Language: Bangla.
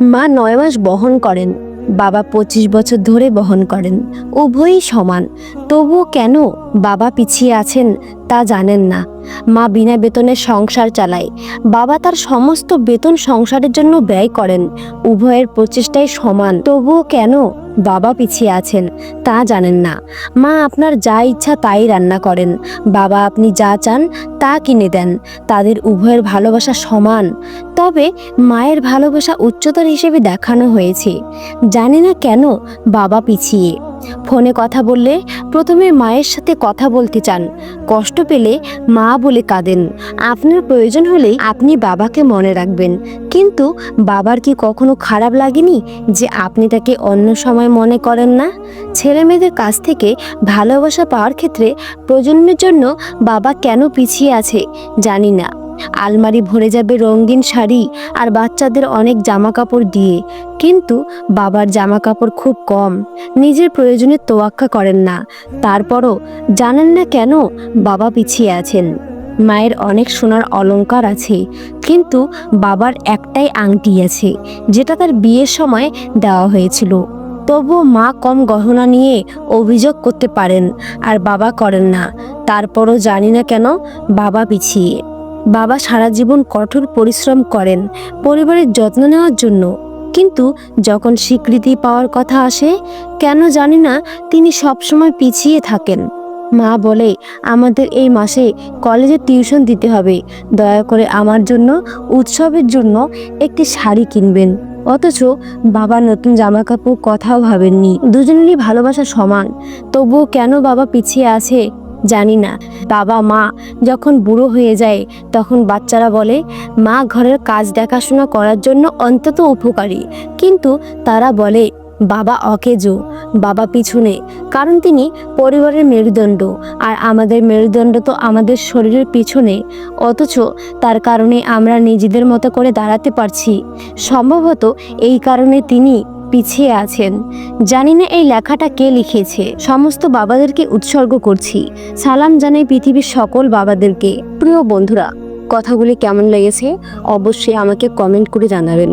মা নয় মাস বহন করেন, বাবা পঁচিশ বছর ধরে বহন করেন, উভয়ই সমান। তবুও কেন বাবা পিছিয়ে আছেন তা জানেন না। মা বিনা বেতনে সংসার চালায়। বাবা তার সমস্ত বেতন সংসারের জন্য ব্যয় করেন। উভয়ের প্রচেষ্টাই সমান। তবুও কেন বাবা পিছিয়ে আছেন তা জানেন না। মা আপনার যা ইচ্ছা তাই রান্না করেন। বাবা আপনি যা চান তা কিনে দেন। তাদের উভয়ের ভালোবাসা সমান। তবে মায়ের ভালোবাসা উচ্চতর হিসেবে দেখানো হয়েছে। জানি না কেন বাবা পিছিয়ে। ফোনে কথা বললে প্রথমে মায়ের সাথে কথা বলতে চান। কষ্ট পেলে মা বলে কাঁদেন। আপনার প্রয়োজন হলেই আপনি বাবাকে মনে রাখবেন। কিন্তু বাবার কি কখনো খারাপ লাগেনি যে আপনি তাকে অন্য সময় মনে করেন না? ছেলে মেয়েদের কাছ থেকে ভালোবাসা পাওয়ার ক্ষেত্রে প্রজন্মের জন্য বাবা কেন পিছিয়ে আছে জানি না। আলমারি ভরে যাবে রঙিন শাড়ি আর বাচ্চাদের অনেক জামা কাপড় দিয়ে। কিন্তু বাবার জামা কাপড় খুব কম। নিজের প্রয়োজনে তোয়াক্কা করেন না। তারপরও জানেন না কেন বাবা পিছিয়ে আছেন। মায়ের অনেক সোনার অলংকার আছে, কিন্তু বাবার একটাই আংটি আছে, যেটা তার বিয়ের সময় দেওয়া হয়েছিল। তবুও মা কম গহনা নিয়ে অভিযোগ করতে পারেন আর বাবা করেন না। তারপরও জানি না কেন বাবা পিছিয়ে। বাবা সারা জীবন কঠোর পরিশ্রম করেন, পরিবারের যত্ন নেওয়ার জন্য। কিন্তু যখন স্বীকৃতি পাওয়ার কথা আসে, কেন জানি না তিনি সবসময় পিছিয়ে থাকেন। মা বলে, আমাদের এই মাসে কলেজে টিউশন দিতে হবে। দয়া করে আমার জন্য, উৎসবের জন্য একটি শাড়ি কিনবেন। অথচ বাবা নতুন জামা কাপড় কথাও ভাবেননি। দুজনেরই ভালোবাসা সমান। তবুও কেন বাবা পিছিয়ে আছে? জানি না। বাবা, মা যখন বুড়ো হয়ে যায়, তখন বাচ্চারা বলে, মা, ঘরের কাজ দেখাশোনা করার জন্য অন্তত উপকারী। কিন্তু তারা বলে, বাবা অকেজো, বাবা পিছনে কারণ তিনি পরিবারের মেরুদণ্ড, আর আমাদের মেরুদণ্ড তো আমাদের শরীরের পিছনে অথচ তার কারণে আমরা নিজেদের মতো করে দাঁড়াতে পারছি। সম্ভবত এই কারণে তিনি পিছিয়ে আছেন। জানি না এই লেখাটা কে লিখেছে। সমস্ত বাবাদেরকে উৎসর্গ করছি। সালাম জানাই পৃথিবীর সকল বাবাদেরকে। প্রিয় বন্ধুরা, কথাগুলি কেমন লেগেছে? অবশ্যই আমাকে কমেন্ট করে জানাবেন।